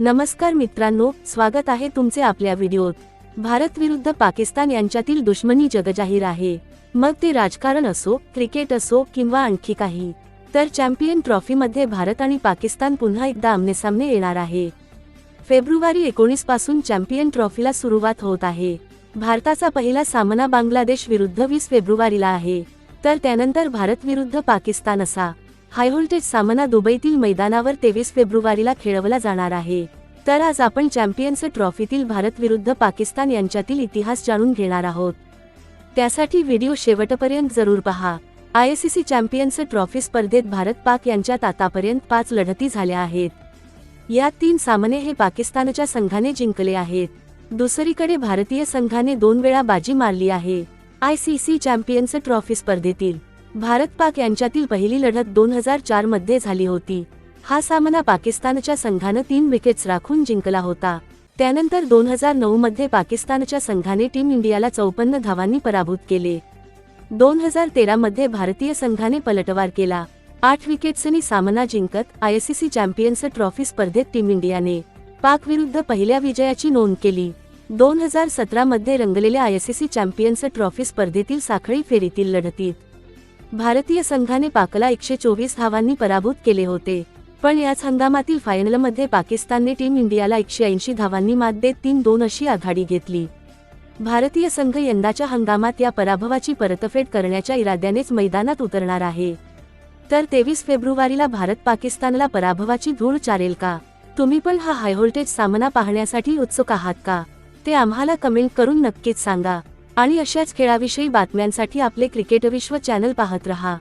नमस्कार मित्रांनो स्वागत आहे तुमचे आपल्या व्हिडिओत. भारत विरुद्ध पाकिस्तान यांच्यातील दुश्मनी जगजाहीर आहे. मग ते राजकारण असो क्रिकेट असो किंवा आणखी काही तर चॅम्पियन ट्रॉफीमध्ये भारत आणि पाकिस्तान पुन्हा एकदा आमनेसामने येणार आहे. फेब्रुवारी एकोणीसपासून चॅम्पियन ट्रॉफीला सुरुवात होत आहे. भारताचा पहिला सामना बांगलादेश विरुद्ध वीस फेब्रुवारीला आहे. तर त्यानंतर भारत विरुद्ध पाकिस्तान असा. हायव्होल्टेज सामना दुबईतील मैदानावर तेवीस फेब्रुवारीला खेळवला जाणार आहे. तर आज आपण चॅम्पियन्स ट्रॉफीतील भारत विरुद्ध पाकिस्तान यांच्यातील इतिहास जाणून घेणार आहोत. त्यासाठी व्हिडिओ शेवटपर्यंत जरूर पहा. आयसीसी चॅम्पियन्स ट्रॉफी स्पर्धेत भारत पाक यांच्यात आतापर्यंत पाच लढती झाल्या आहेत. यात तीन सामने हे पाकिस्तानच्या संघाने जिंकले आहेत. दुसरीकडे भारतीय संघाने दोन वेळा बाजी मारली आहे. आयसीसी चॅम्पियन्स ट्रॉफी स्पर्धेतील भारत पाक यांच्यातील पहिली लढत दोन हजार चारमध्ये झाली होती. हा सामना पाकिस्तानच्या संघानं तीन विकेट्स राखून जिंकला होता. त्यानंतर दोन हजार नऊ मध्ये पाकिस्तानच्या संघाने टीम इंडियाला चौपन्न धावांनी पराभूत केले. दोन हजार तेरा मध्ये भारतीय संघाने पलटवार केला. आठ विकेट्सनी सामना जिंकत आयसीसी चॅम्पियन्स ट्रॉफी स्पर्धेत टीम इंडियाने पाक विरुद्ध पहिल्या विजयाची नोंद केली. दोन हजार सतरा मध्ये रंगलेल्या आयसीसी चॅम्पियन्स ट्रॉफी स्पर्धेतील साखळी फेरीतील लढतीत भारतीय संघाने पाकला एकशे चोवीस धावांनी पराभूत केले होते. पण याच हंगामातील फायनलमध्ये पाकिस्तानने टीम इंडियाला एकशे ऐंशी धावांनी मात देत तीन दोन अशी आघाडी घेतली. भारतीय संघ यंदाच्या हंगामात या पराभवाची परतफेड करण्याच्या इराद्यानेच मैदानात उतरणार आहे. तर तेवीस फेब्रुवारीला भारत पाकिस्तानला पराभवाची धूळ चारेल का? तुम्ही पण हा हायव्होल्टेज सामना पाहण्यासाठी उत्सुक आहात का? ते आम्हाला कमेंट करून नक्कीच सांगा. आणि अशाच खेळाविषयी बातम्यांसाठी आपले क्रिकेट विश्व चॅनल पाहत रहा.